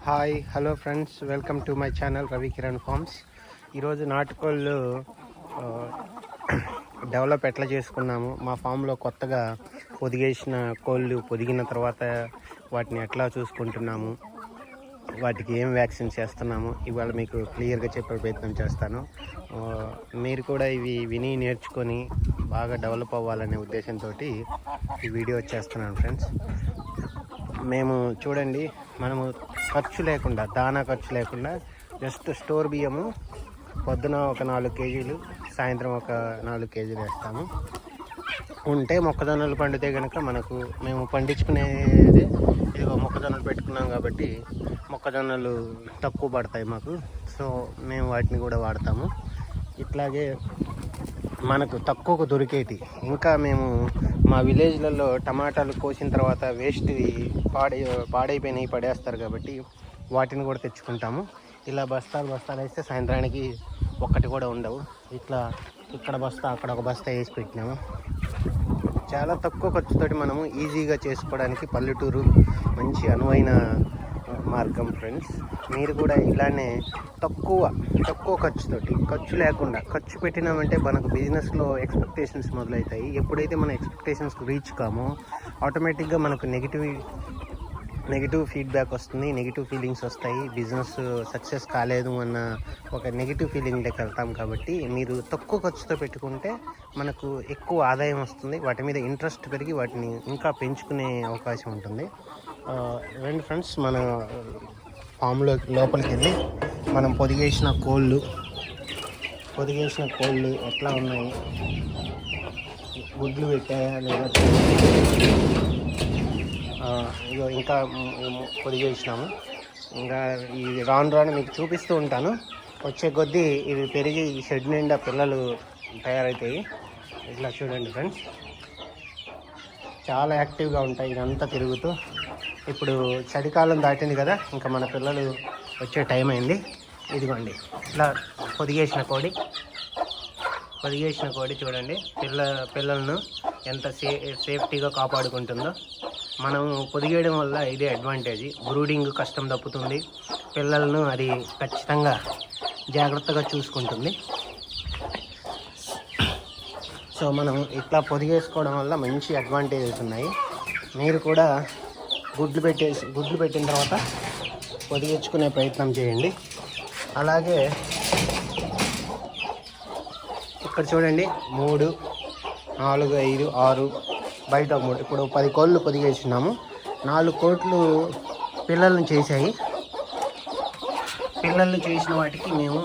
Hi hello friends welcome to my channel Ravi Kiran farms ఈరోజు నాటుకోళ్ళు develop ఎట్లా చేసుకున్నాము మా ఫామ్లో కొత్తగా పొదిగేసిన కోళ్ళు పొదిగిన తర్వాత వాటిని ఎట్లా చూసుకుంటున్నాము వాటికి ఏం వ్యాక్సిన్ చేస్తున్నాము ఇవాళ మీకు క్లియర్గా చెప్పే ప్రయత్నం చేస్తాను. మీరు కూడా ఇవి విని నేర్చుకొని బాగా డెవలప్ అవ్వాలనే ఉద్దేశంతో ఈ వీడియో చేస్తున్నాను ఫ్రెండ్స్ మేము చూడండి మనము ఖర్చు లేకుండా దానా ఖర్చు లేకుండా జస్ట్ స్టోర్ బియ్యము పొద్దున ఒక నాలుగు కేజీలు సాయంత్రం ఒక నాలుగు కేజీలు వేస్తాము. ఉంటే మొక్కజొన్నలు పండితే కనుక మనకు మేము పండించుకునేది ఇదిగో మొక్కజొన్నలు పెట్టుకున్నాం కాబట్టి మొక్కజొన్నలు తక్కువ పడతాయి మాకు. సో మేము వాటిని కూడా వాడతాము. ఇట్లాగే మనకు తక్కువకు దొరికేటి. ఇంకా మేము మా విలేజ్లలో టమాటాలు కోసిన తర్వాత వేస్ట్వి పాడై పాడైపోయినాయి పడేస్తారు కాబట్టి వాటిని కూడా తెచ్చుకుంటాము. ఇలా బస్తాలు బస్తాలు వేస్తే సాయంత్రానికి ఒక్కటి కూడా ఉండవు. ఇట్లా ఇక్కడ బస్తా అక్కడ ఒక బస్తా వేసి పెట్టినాము. చాలా తక్కువ ఖర్చుతోటి మనము ఈజీగా చేసుకోవడానికి పల్లెటూరు మంచి అనువైన మార్గం ఫ్రెండ్స్ మీరు కూడా ఇలానే తక్కువ తక్కువ ఖర్చుతోటి ఖర్చు లేకుండా ఖర్చు పెట్టినామంటే మనకు బిజినెస్లో ఎక్స్పెక్టేషన్స్ మొదలవుతాయి ఎప్పుడైతే మన ఎక్స్పెక్టేషన్స్కి రీచ్ కామో ఆటోమేటిక్గా మనకు నెగిటివ్ నెగిటివ్ ఫీడ్బ్యాక్ వస్తుంది నెగిటివ్ ఫీలింగ్స్ వస్తాయి. బిజినెస్ సక్సెస్ కాలేదు అన్న ఒక నెగిటివ్ ఫీలింగ్లోకి వెళ్తాం కాబట్టి మీరు తక్కువ ఖర్చుతో పెట్టుకుంటే మనకు ఎక్కువ ఆదాయం వస్తుంది. వాటి మీద ఇంట్రెస్ట్ పెరిగి వాటిని ఇంకా పెంచుకునే అవకాశం ఉంటుంది. రండి ఫ్రెండ్స్ మన ఫామ్లో లోపలికి వెళ్ళి మనం పొదిగేసిన కోళ్ళు పొదిగేసిన కోళ్ళు ఎట్లా ఉన్నాయి గుడ్లు పెట్టాయా లేదా ఇదో ఇంకా పొదిగేసినాము. ఇంకా ఈ రాను రాను మీకు చూపిస్తూ ఉంటాను. వచ్చే కొద్దీ ఇవి పెరిగి ఈ షెడ్ నిండా పిల్లలు తయారవుతాయి ఇట్లా చూడండి ఫ్రెండ్స్. చాలా యాక్టివ్గా ఉంటాయి ఇదంతా తిరుగుతూ. ఇప్పుడు చలికాలం దాటింది కదా ఇంకా మన పిల్లలు వచ్చే టైం అయింది. ఇదిగోండి ఇట్లా పొదిగేసిన కోడి. పొదిగేసిన కోడి చూడండి పిల్ల పిల్లలను ఎంత సే సేఫ్టీగా కాపాడుకుంటుందో. మనం పొదిగేయడం వల్ల ఇదే అడ్వాంటేజ్. బ్రూడింగ్ కష్టం తప్పుతుంది. పిల్లలను అది ఖచ్చితంగా జాగ్రత్తగా చూసుకుంటుంది. సో మనం ఇట్లా పొదిగేసుకోవడం వల్ల మంచి అడ్వాంటేజెస్ ఉన్నాయి. మీరు కూడా గుడ్లు పెట్టేసి గుడ్లు పెట్టిన తర్వాత పొదిగించుకునే ప్రయత్నం చేయండి. అలాగే ఇక్కడ చూడండి మూడు నాలుగు ఐదు ఆరు బయట మూడు ఇప్పుడు పది కోళ్ళు పొదిగేస్తున్నాము నాలుగు కోట్లు పిల్లలను చేశాయి. పిల్లల్ని చేసిన వాటికి మేము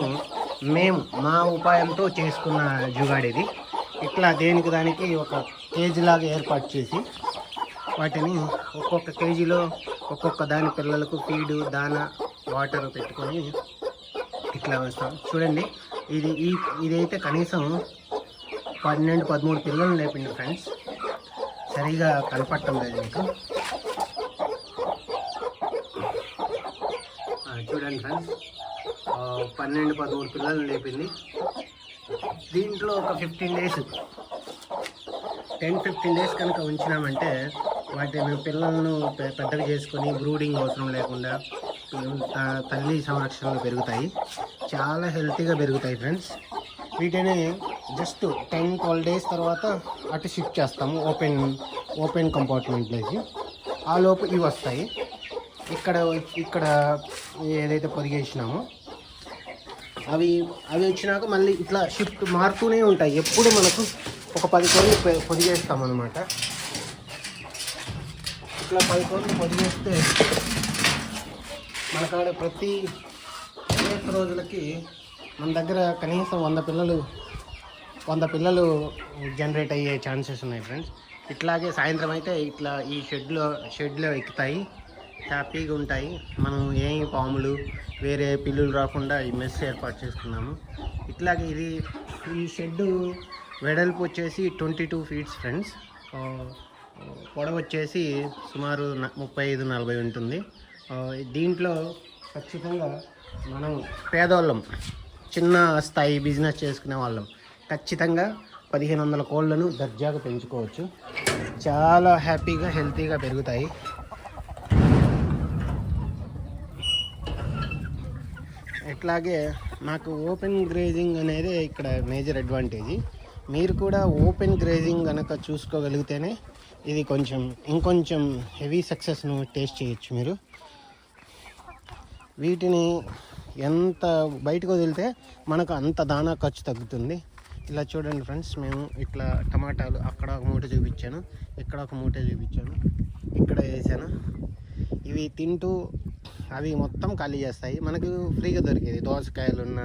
మేము మా ఉపాయంతో చేసుకున్న జుగాడిది. ఇట్లా దేనికి దానికి ఒక కేజీ లాగా ఏర్పాటు చేసి వాటిని ఒక్కొక్క కేజీలో ఒక్కొక్క దాని పిల్లలకు ఫీడు దాన వాటర్ పెట్టుకొని ఇట్లా వేస్తాం. చూడండి ఇది ఈ ఇదైతే కనీసం పన్నెండు పదమూడు పిల్లలు లేపింది ఫ్రెండ్స్. సరిగా కనపడటం లేదు మీకు. చూడండి ఫ్రెండ్స్. పన్నెండు పదమూడు పిల్లలు లేపింది. దీంట్లో ఒక fifteen days ten fifteen days కనుక ఉంచినామంటే వాటిని పిల్లలను పెద్దగా చేసుకొని బ్రూడింగ్ అవసరం లేకుండా తల్లి సంరక్షణలు పెరుగుతాయి. చాలా హెల్తీగా పెరుగుతాయి ఫ్రెండ్స్ వీటిని జస్ట్ టెన్ ట్వెల్వ్ డేస్ తర్వాత అటు షిఫ్ట్ చేస్తాము ఓపెన్ ఓపెన్ కంపార్ట్మెంట్లోకి ఆ లోపు ఇవి వస్తాయి. ఇక్కడ ఇక్కడ ఏదైతే పొదిగేసినామో అవి అవి వచ్చినాక మళ్ళీ ఇట్లా షిఫ్ట్ మారుతూనే ఉంటాయి. ఎప్పుడు మనకు ఒక పది కోళ్ళు పొది చేస్తాం అనమాట ఇట్లా పది కోళ్ళు పొది చేస్తే మనకాడ ప్రతి అనేక రోజులకి మన దగ్గర కనీసం వంద పిల్లలు వంద పిల్లలు జనరేట్ అయ్యే ఛాన్సెస్ ఉన్నాయి ఫ్రెండ్స్ ఇట్లాగే సాయంత్రం అయితే ఇట్లా ఈ షెడ్లో షెడ్లో ఎక్కుతాయి. హ్యాపీగా ఉంటాయి. మనం ఏ పాములు వేరే పిల్లులు రాకుండా ఈ మెస్ ఏర్పాటు చేసుకున్నాము. ఇట్లాగే ఇది ఈ షెడ్డు వెడల్పు వచ్చేసి ట్వంటీ టూ ఫీట్స్ ఫ్రెండ్స్ పొడవు వచ్చేసి సుమారు ముప్పై ఐదు నలభై ఉంటుంది. దీంట్లో ఖచ్చితంగా మనం పేదవాళ్ళం చిన్న స్థాయి బిజినెస్ చేసుకునే వాళ్ళం. ఖచ్చితంగా పదిహేను వందల కోళ్ళను దర్జాగా పెంచుకోవచ్చు. చాలా హ్యాపీగా హెల్తీగా పెరుగుతాయి. ఇట్లాగే నాకు ఓపెన్ గ్రేజింగ్ అనేది ఇక్కడ మేజర్ అడ్వాంటేజ్. మీరు కూడా ఓపెన్ గ్రేజింగ్ కనుక చూసుకోగలిగితేనే ఇది కొంచెం ఇంకొంచెం హెవీ సక్సెస్ను టేస్ట్ చేయొచ్చు మీరు. వీటిని ఎంత బయటకు వదిలితే మనకు అంత దానా ఖర్చు తగ్గుతుంది. ఇలా చూడండి ఫ్రెండ్స్ మేము ఇట్లా టమాటాలు అక్కడ ఒక మూట చూపించాను ఇక్కడ ఒక మూట చూపించాను ఇక్కడ వేసాను. ఇవి తింటూ అవి మొత్తం ఖాళీ చేస్తాయి. మనకు ఫ్రీగా దొరికేది. దోసకాయలు ఉన్న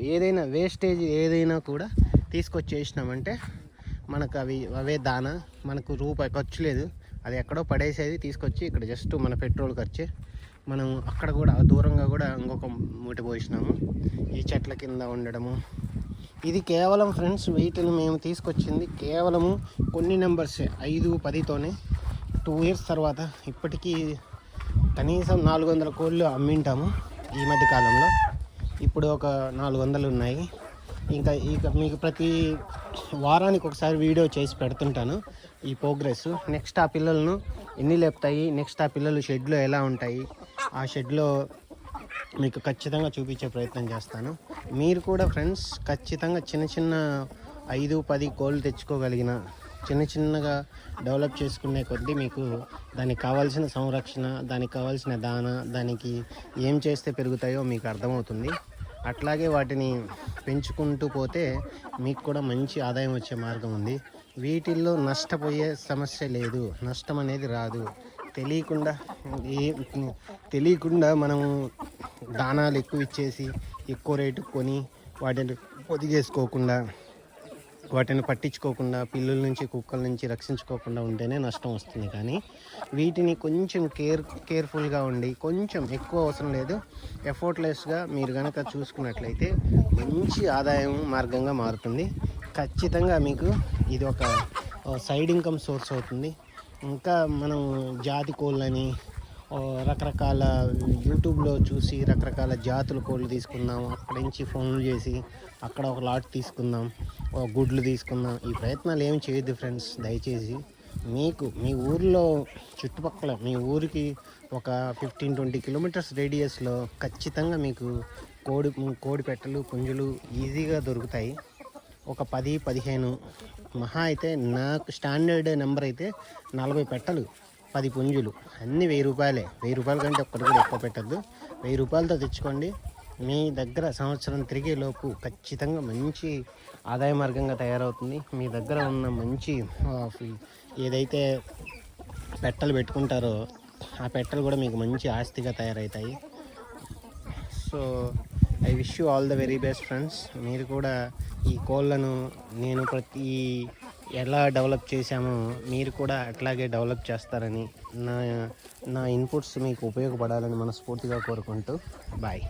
ఏదైనా వేస్టేజ్ ఏదైనా కూడా తీసుకొచ్చి వేసినామంటే మనకు అవి అవే దానా. మనకు రూపాయి ఖర్చు లేదు. అది ఎక్కడో పడేసేది తీసుకొచ్చి ఇక్కడ జస్ట్ మన పెట్రోల్ ఖర్చే. మనం అక్కడ కూడా దూరంగా కూడా ఇంకొక మూట పోసినాము. ఈ చెట్ల కింద ఉండడము. ఇది కేవలం ఫ్రెండ్స్ వీటిని మేము తీసుకొచ్చింది కేవలము కొన్ని నెంబర్స్. ఐదు పదితోనే. టూ ఇయర్స్ తర్వాత. ఇప్పటికీ కనీసం నాలుగు వందల కోళ్ళు అమ్మింటాము ఈ మధ్య కాలంలో. ఇప్పుడు ఒక నాలుగు వందలు ఉన్నాయి. ఇంకా ఇక మీకు ప్రతి వారానికి ఒకసారి వీడియో చేసి పెడుతుంటాను ఈ ప్రోగ్రెస్. నెక్స్ట్ ఆ పిల్లలను ఎన్ని లేపుతాయి? నెక్స్ట్ ఆ పిల్లలు షెడ్లో ఎలా ఉంటాయి? ఆ షెడ్లో మీకు ఖచ్చితంగా చూపించే ప్రయత్నం చేస్తాను. మీరు కూడా ఫ్రెండ్స్ ఖచ్చితంగా చిన్న చిన్న ఐదు పది కోళ్ళు తెచ్చుకోగలిగిన చిన్న చిన్నగా డెవలప్ చేసుకునే కొద్దీ మీకు దానికి కావాల్సిన సంరక్షణ దానికి కావాల్సిన దాన దానికి ఏం చేస్తే పెరుగుతాయో మీకు అర్థమవుతుంది. అట్లాగే వాటిని పెంచుకుంటూ పోతే మీకు కూడా మంచి ఆదాయం వచ్చే మార్గం ఉంది. వీటిల్లో నష్టపోయే సమస్య లేదు. నష్టం అనేది రాదు. తెలియకుండా ఏ తెలియకుండా మనము దానాలు ఎక్కువ ఇచ్చేసి ఎక్కువ రేటు కొని వాటిని పొదిగేసుకోకుండా వాటిని పట్టించుకోకుండా పిల్లుల నుంచి కుక్కల నుంచి రక్షించుకోకుండా ఉంటేనే నష్టం వస్తుంది. కానీ వీటిని కొంచెం కేర్ కేర్ఫుల్గా ఉండి కొంచెం ఎక్కువ అవసరం లేదు. ఎఫోర్ట్లెస్గా మీరు కనుక చూసుకున్నట్లయితే మంచి ఆదాయం మార్గంగా మారుతుంది. ఖచ్చితంగా మీకు ఇది ఒక సైడ్ ఇన్కమ్ సోర్స్ అవుతుంది. ఇంకా మనం జాతి కోళ్ళని రకరకాల యూట్యూబ్లో చూసి రకరకాల జాతుల కోళ్ళు తీసుకుందాం అక్కడి నుంచి ఫోన్లు చేసి అక్కడ ఒక లాట్ తీసుకుందాం ఒక గుడ్లు తీసుకుందాం. ఈ ప్రయత్నాలు ఏమి చేయొద్దు ఫ్రెండ్స్ దయచేసి. మీకు మీ ఊర్లో చుట్టుపక్కల మీ ఊరికి ఒక ఫిఫ్టీన్ ట్వంటీ కిలోమీటర్స్ రేడియస్లో ఖచ్చితంగా మీకు కోడి కోడి పెట్టలు పుంజులు ఈజీగా దొరుకుతాయి. ఒక పది పదిహేను మహా అయితే నాకు స్టాండర్డ్ నెంబర్ అయితే నలభై పెట్టలు. పది పుంజులు. అన్నీ వెయ్యి రూపాయలే. వెయ్యి రూపాయల కంటే ఒక్కటి కూడా ఎక్కువ పెట్టద్దు. వెయ్యి రూపాయలతో తెచ్చుకోండి. మీ దగ్గర సంవత్సరం తిరిగే లోపు ఖచ్చితంగా మంచి ఆదాయ మార్గంగా తయారవుతుంది. మీ దగ్గర ఉన్న మంచి ఏదైతే పెట్టలు పెట్టుకుంటారో ఆ పెట్టలు కూడా మీకు మంచి ఆస్తిగా తయారవుతాయి. So I wish you all the very best friends. మీరు కూడా ఈ కోళ్ళను నేను ప్రతి ఎలా డెవలప్ చేశామో మీరు కూడా అట్లాగే డెవలప్ చేస్తారని నా నా ఇన్పుట్స్ మీకు ఉపయోగపడాలని మనస్ఫూర్తిగా కోరుకుంటూ బాయ్.